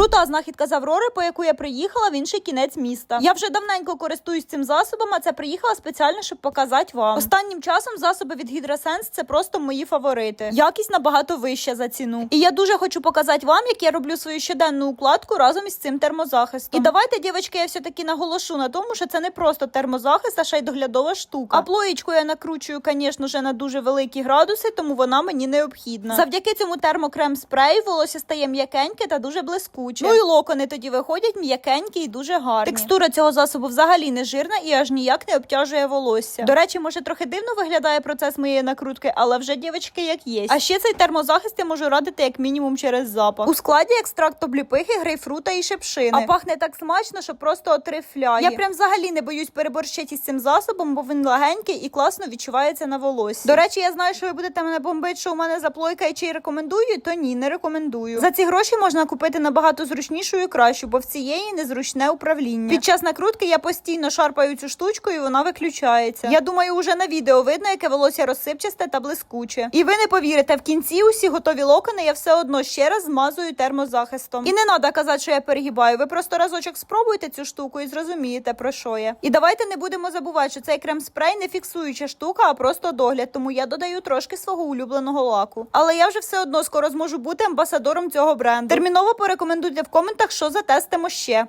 Крута знахідка з Аврори, по яку я приїхала в інший кінець міста. Я вже давненько користуюсь цим засобом, а це приїхала спеціально, щоб показати вам. Останнім часом засоби від Гідросенс це просто мої фаворити. Якість набагато вища за ціну. І я дуже хочу показати вам, як я роблю свою щоденну укладку разом із цим термозахистом. І давайте, дівчатки, я все таки наголошу на тому, що це не просто термозахист, а ще й доглядова штука. А плоєчку я накручую, звісно, вже на дуже великі градуси, тому вона мені необхідна. Завдяки цьому термокрем спрею волосся стає м'якеньке та дуже блискуче. Ну і локони тоді виходять м'якенькі і дуже гарні. Текстура цього засобу взагалі не жирна і аж ніяк не обтяжує волосся. До речі, може трохи дивно виглядає процес моєї накрутки, але вже дівчатки як є. А ще цей термозахист я можу радити як мінімум через запах. У складі екстракт обліпихи, грейпфрута і шепшини. А пахне так смачно, що просто отрифляє. Я прям взагалі не боюсь переборщити з цим засобом, бо він легенький і класно відчувається на волосі. До речі, я знаю, що ви будете мене бомбити, що у мене заплойка і чи рекомендую, то ні, не рекомендую. За ці гроші можна купити набагато зручнішу і кращу, бо в цієї незручне управління. Під час накрутки я постійно шарпаю цю штучку, і вона виключається. Я думаю, уже на відео видно, яке волосся розсипчасте та блискуче. І ви не повірите, в кінці усі готові локони я все одно ще раз змазую термозахистом. І не треба казати, що я перегибаю. Ви просто разочок спробуйте цю штуку і зрозумієте про що я. І давайте не будемо забувати, що цей крем-спрей не фіксуюча штука, а просто догляд. Тому я додаю трошки свого улюбленого лаку. Але я вже все одно скоро зможу бути амбасадором цього бренду. Терміново порекомендуйте в коментах, що затестимо ще.